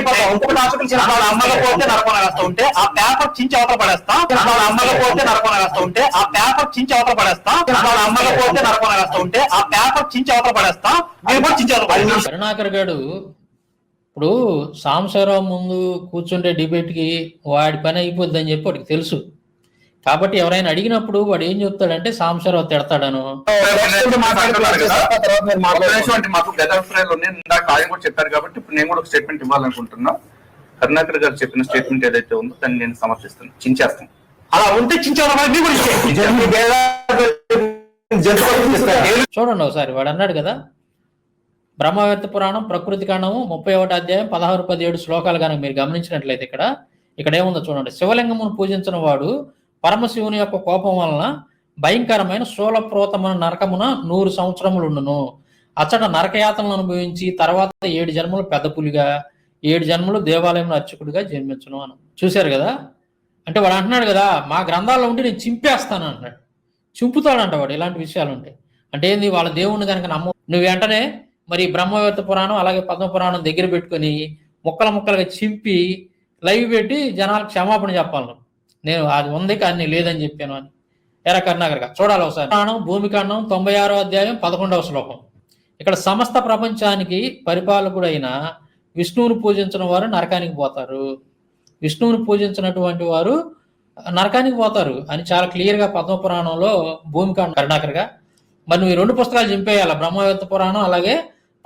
అయిపోతాం ఇంకొకటి హాస్పిటల్ చేసిన వాళ్ళ అమ్మగా పోతే నరకం ఉంటే ఆ పేపర్ చించి అవతల పడేస్తా. వాళ్ళ అమ్మగా పోతే నరకం ఉంటే ఆ పేపర్ చించి అవతల పడేస్తా. వాళ్ళ అమ్మగా పోతే నరకం ఉంటే ఆ పేపర్ చించి అవతల పడేస్తా. మీరు కూడా చించి అవతల పడేస్తా. కరుణాకర్ గారు ఇప్పుడు సాంబశివరావు ముందు కూర్చుంటే డిబేట్కి వాడి పని అయిపోద్ది అని చెప్పి వాడికి తెలుసు. కాబట్టి ఎవరైనా అడిగినప్పుడు వాడు ఏం చెప్తాడంటే సాంబశివరావు తిడతాడను. ఆయన కూడా చెప్పారు కాబట్టి ఇప్పుడు నేను కూడా ఒక స్టేట్మెంట్ ఇవ్వాలనుకుంటున్నా. కరుణాకర్ గారు చెప్పిన స్టేట్మెంట్ ఏదైతే ఉందో దాన్ని నేను సమర్థిస్తాను చించేస్తాను. అలా ఉంటే. చూడండి ఒకసారి వాడు అన్నాడు కదా బ్రహ్మవేత్త పురాణం ప్రకృతి కాండము ముప్పై ఒకటి అధ్యాయం పదహారు పదిహేడు శ్లోకాలు కనుక మీరు గమనించినట్లయితే ఇక్కడ ఇక్కడ ఏముందో చూడండి. శివలింగమును పూజించిన వాడు పరమశివుని యొక్క కోపం వలన భయంకరమైన శూలప్రోతమైన నరకమున నూరు సంవత్సరములుండును. అచ్చట నరకయాతలను అనుభవించి తర్వాత ఏడు జన్మలు పెద్ద పులిగా ఏడు జన్మలు దేవాలయంలో అర్చకుడిగా జన్మించును అని. చూశారు కదా? అంటే వాడు అంటున్నాడు కదా మా గ్రంథాల్లో ఉంటే నేను చింపేస్తాను అంటున్నాడు. చింపుతాడంట వాడు ఇలాంటి విషయాలు ఉంటాయి. అంటే ఏంది వాళ్ళ దేవుణ్ణి కనుక నమ్మ నువ్వు వెంటనే మరి బ్రహ్మవేత్త పురాణం అలాగే పద్మ పురాణం దగ్గర పెట్టుకొని ముక్కల ముక్కలుగా చింపి లైవ్ పెట్టి జనాలకు క్షమాపణ చెప్పాలను నేను అది ఉంది కానీ లేదని చెప్పాను అని. ఎర్ర కర్ణాకర్ చూడాలి ఒకసారి. పురాణం భూమికాండం తొంభై ఆరో అధ్యాయం పదకొండవ శ్లోకం. ఇక్కడ సమస్త ప్రపంచానికి పరిపాలకుడైన విష్ణువుని పూజించిన వారు నరకానికి పోతారు. విష్ణువుని పూజించినటువంటి వారు నరకానికి పోతారు. అని చాలా క్లియర్గా పద్మపురాణంలో పద్మ పురాణంలో భూమికాండ కరుణాకర్గా మరి నువ్వు రెండు పుస్తకాలు చింపేయాలి. బ్రహ్మవేత్త పురాణం అలాగే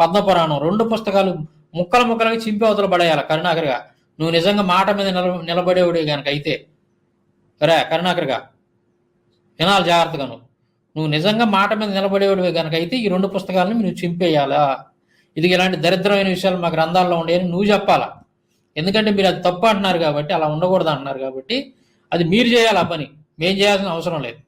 పద్మ పురాణం. రెండు పుస్తకాలు ముక్కల ముక్కలుగా చింపే అవతల పడేయాలి కరుణాకర్గా నువ్వు నిజంగా మాట మీద నిల నిలబడేవాడే గనక అయితే. రే కరుణాకర్గా వినాలి జాగ్రత్తగా నువ్వు నువ్వు నిజంగా మాట మీద నిలబడేవాడివే గనక అయితే ఈ రెండు పుస్తకాలను నువ్వు చింపేయాలా? ఇది ఇలాంటి దరిద్రమైన విషయాలు మా గ్రంథాల్లో ఉండేవి నువ్వు చెప్పాలా? ఎందుకంటే మీరు అది తప్పు అంటున్నారు కాబట్టి అలా ఉండకూడదు అంటున్నారు కాబట్టి అది మీరు చేయాలి ఆ పని? మేం చేయాల్సిన అవసరం లేదు.